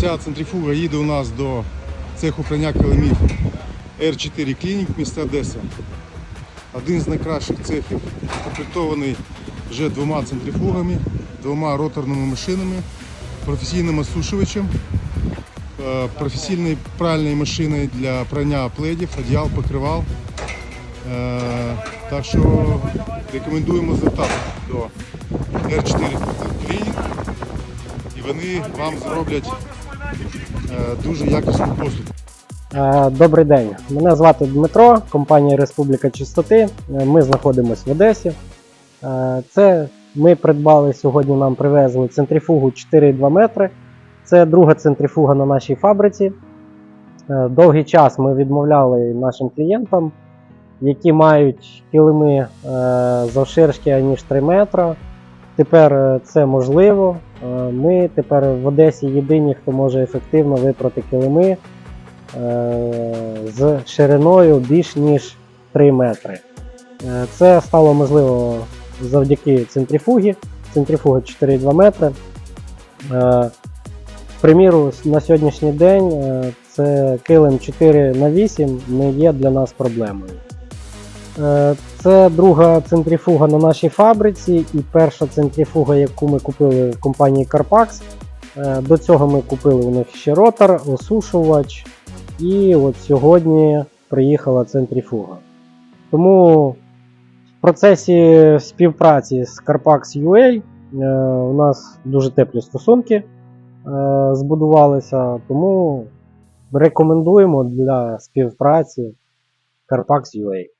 Ця центрифуга їде у нас до цеху прання килимів R4 Клінік міста Одеса. Один з найкращих цехів, укомплектований вже двома центрифугами, двома роторними машинами, професійним осушувачем, е, професійною пральною машиною для прання пледів, одіял, покривал. Е, Так що рекомендуємо звертатися до R4 Клінік і вони вам зроблять дуже якісну послугу. Е, Добрий день. Мене звати Дмитро, компанія Республіка Чистоти. Е, Ми знаходимося в Одесі. Е, Це ми придбали сьогодні, нам привезли центрифугу 4,2 метри. Це друга центрифуга на нашій фабриці. Е, Довгий час ми відмовляли нашим клієнтам, які мають килими е, завширшки ніж 3 метри. Тепер е, це можливо. Е, Ми тепер в Одесі єдині, хто може ефективно випрати килими е, з шириною більш ніж 3 метри. Це стало можливо завдяки центрифугі. Центрифуга 4,2 метри. Приміру, на сьогоднішній день це килим 4 на 8 не є для нас проблемою. Е, Це друга центрифуга на нашій фабриці і перша центрифуга, яку ми купили в компанії Carpax. Е, До цього ми купили у них ще ротор, осушувач, і от сьогодні приїхала центрифуга. Тому в процесі співпраці з Carpax UA е, у нас дуже теплі стосунки збудувалися, тому рекомендуємо для співпраці Carpax UA.